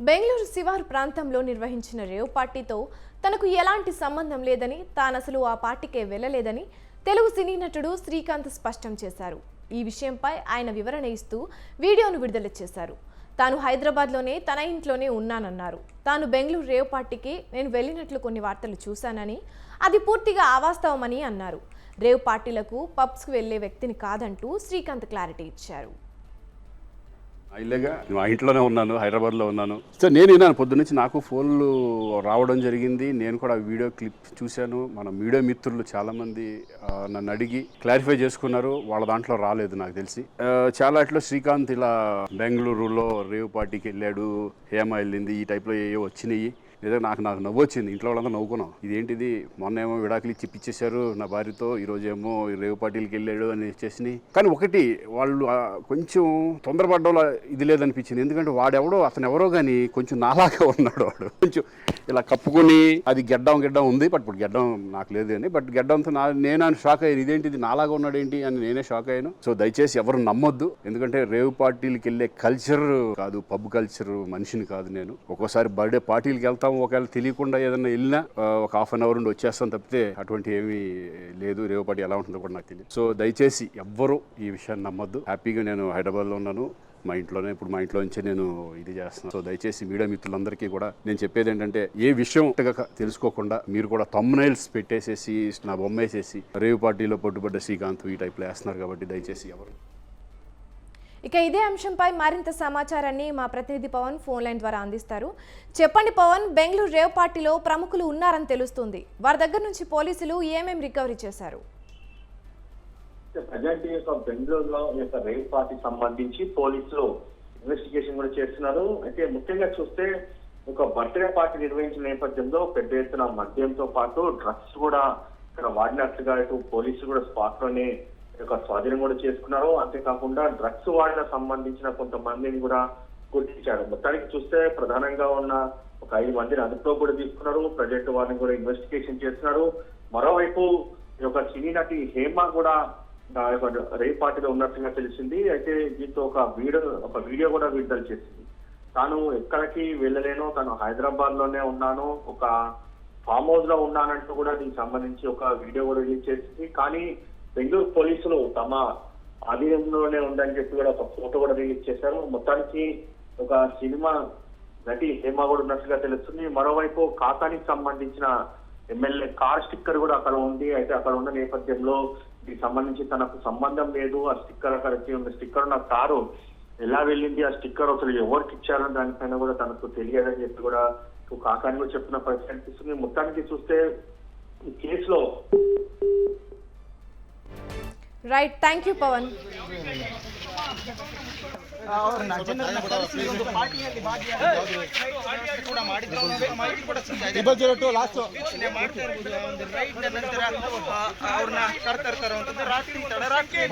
బెంగళూరు శివారు ప్రాంతంలో నిర్వహించిన రేవ్ పార్టీతో తనకు ఎలాంటి సంబంధం లేదని తానసలు ఆ పార్టీకే వెళ్ళలేదని తెలుగు సినీ నటుడు శ్రీకాంత్ స్పష్టం చేశారు. ఈ విషయంపై ఆయన వివరణ ఇస్తూ వీడియోను విడుదల చేశారు. తాను హైదరాబాద్లోనే తన ఇంట్లోనే ఉన్నానన్నారు. తాను బెంగళూరు రేవ్ పార్టీకి నేను వెళ్ళినట్లు కొన్ని వార్తలు చూశానని అది పూర్తిగా అవాస్తవమని అన్నారు. రేవ్ పార్టీలకు పబ్స్కు వెళ్ళే వ్యక్తిని కాదంటూ శ్రీకాంత్ క్లారిటీ ఇచ్చారు. ఇల్లేగా మా ఇంట్లోనే ఉన్నాను హైదరాబాద్లో ఉన్నాను. సో నేను విన్నాను పొద్దున్నుంచి నాకు ఫోన్లు రావడం జరిగింది. నేను కూడా వీడియో క్లిప్ చూశాను. మన మీడియా మిత్రులు చాలామంది నన్ను అడిగి క్లారిఫై చేసుకున్నారు. వాళ్ళ దాంట్లో రాలేదు నాకు తెలిసి. చాలా ఇట్లా శ్రీకాంత్ ఇలా బెంగళూరులో రేవ్ పార్టీకి వెళ్ళాడు హేమ వెళ్ళింది ఈ టైప్లో ఏ వచ్చినాయి. లేదా నాకు నాకు నవ్వు వచ్చింది. ఇంట్లో వాళ్ళంతా నవ్వుకున్నాం. ఇదేంటిది? మొన్న ఏమో విడాకులు ఇచ్చి పిచ్చేశారు నా భార్యతో. ఈ ఏమో రేవు పార్టీలకి వెళ్ళాడు అని చేసినాయి. కానీ ఒకటి వాళ్ళు కొంచెం తొందరపడ్డంలో ఇది లేదనిపించింది. ఎందుకంటే వాడెవడో అతను ఎవరో కానీ కొంచెం నాలాగా ఉన్నాడు వాడు. కొంచెం ఇలా కప్పుకొని అది గెడ్డం గెడ్డం ఉంది బట్ ఇప్పుడు గెడ్డం నాకు లేదు అని. బట్ గెడ్డంతో నా నేను షాక్ అయ్యాను. ఇదేంటిది నాలాగా ఉన్నాడు ఏంటి అని నేనే షాక్ అయ్యాను. సో దయచేసి ఎవరు నమ్మొద్దు. ఎందుకంటే రేవ్ పార్టీలకు వెళ్ళే కల్చర్ కాదు పబ్ కల్చర్ మనిషిని కాదు నేను. ఒక్కోసారి బర్త్డే పార్టీలకు వెళ్తాం ఒకవేళ తెలియకుండా ఏదైనా వెళ్ళినా ఒక హాఫ్ అన్ అవర్ నుండి వచ్చేస్తాం తప్పితే అటువంటి ఏమీ లేదు. రేవ్ పార్టీ ఎలా ఉంటుందో కూడా నాకు తెలియదు. సో దయచేసి ఎవ్వరూ ఈ విషయాన్ని నమ్మొద్దు. హ్యాపీగా నేను హైదరాబాద్లో ఉన్నాను. మా ఇంట్లోనే ఇప్పుడు మా ఇంట్లో నుంచే నేను ఇది చేస్తున్నాను సో దయచేసి మీడియా మిత్రులందరికీ కూడా నేను చెప్పేది ఏంటంటే ఏ విషయం తెలుసుకోకుండా మీరు కూడా తమ్నైల్స్ పెట్టేసేసి నా బొమ్మ వేసేసి రేవు పార్టీలో పట్టుబడ్డ శ్రీకాంత్ ఈ టైప్లో వేస్తున్నారు కాబట్టి దయచేసి ఎవరు. ఇక ఇదే అంశంపై మరింత సమాచారాన్ని మా ప్రతినిధి పవన్ ఫోన్ లైన్ ద్వారా అందిస్తారు. చెప్పండి పవన్ బెంగళూరు రేవ్ పార్టీలో ప్రముఖులు ఉన్నారని తెలుస్తుంది. వారి దగ్గర నుంచి పోలీసులు ఏమేం రికవరీ చేశారు? ప్రజెంట్ యొక్క బెంగళూరులో ఈ యొక్క రేవ్ పార్టీ సంబంధించి పోలీసులు ఇన్వెస్టిగేషన్ కూడా చేస్తున్నారు. అయితే ముఖ్యంగా చూస్తే ఒక బర్త్డే పార్టీ నిర్వహించిన నేపథ్యంలో పెద్ద ఎత్తున మద్యంతో పాటు డ్రగ్స్ కూడా ఇక్కడ వాడినట్లుగా ఇటు పోలీసులు కూడా స్పాట్లోనే యొక్క స్వాధీనం కూడా చేసుకున్నారు. అంతేకాకుండా డ్రగ్స్ వాడిన సంబంధించిన కొంతమందిని కూడా గుర్తించారు. మొత్తానికి చూస్తే ప్రధానంగా ఉన్న ఒక ఐదు మందిని అదుపులో కూడా తీసుకున్నారు. ప్రజెంట్ వారిని కూడా ఇన్వెస్టిగేషన్ చేస్తున్నారు. మరోవైపు ఈ యొక్క సినీ నటి హేమ కూడా ఆ యొక్క రేప్ పార్టీలో ఉన్నట్టుగా తెలిసింది. అయితే దీంతో ఒక వీడియో ఒక వీడియో కూడా విడుదల చేసింది. తాను ఎక్కడికి వెళ్ళలేను తను హైదరాబాద్లోనే ఉన్నాను ఒక ఫామ్ హౌస్లో ఉన్నానంటూ కూడా దీనికి సంబంధించి ఒక వీడియో కూడా రిలీజ్ చేసింది. కానీ బెంగళూరు పోలీసులు తమ ఆధీనంలోనే ఉందని చెప్పి కూడా ఒక ఫోటో కూడా రిలీజ్ చేశారు. మొత్తానికి ఒక సినిమా నటి హేమ కూడా ఉన్నట్లుగా తెలుస్తుంది. మరోవైపు ఖాతానికి సంబంధించిన ఎమ్మెల్యే కార్ స్టిక్కర్ కూడా అక్కడ ఉంది. అయితే అక్కడ ఉన్న నేపథ్యంలో దీనికి సంబంధించి తనకు సంబంధం లేదు ఆ స్టిక్కర్ అక్కడ ఉన్న స్టిక్కర్ ఉన్న కారు ఎలా వెళ్ళింది? ఆ స్టిక్కర్ అసలు ఎవరికి ఇచ్చారని దానిపైన కూడా తనకు తెలియదని చెప్పి కూడా కాకాని కూడా చెప్పిన పరిస్థితి అనిపిస్తుంది. మొత్తానికి చూస్తే ఈ కేసులో right thank you Pavan triple zero two last ಮಾಡ್ತಾ ಇರ್ಬೋದು ರೈಟ್ ನಂತರ ಅವ್ರನ್ನ ಕರ್ತಾ ರಾತ್ರಿ ತಡರಾತ್ರಿ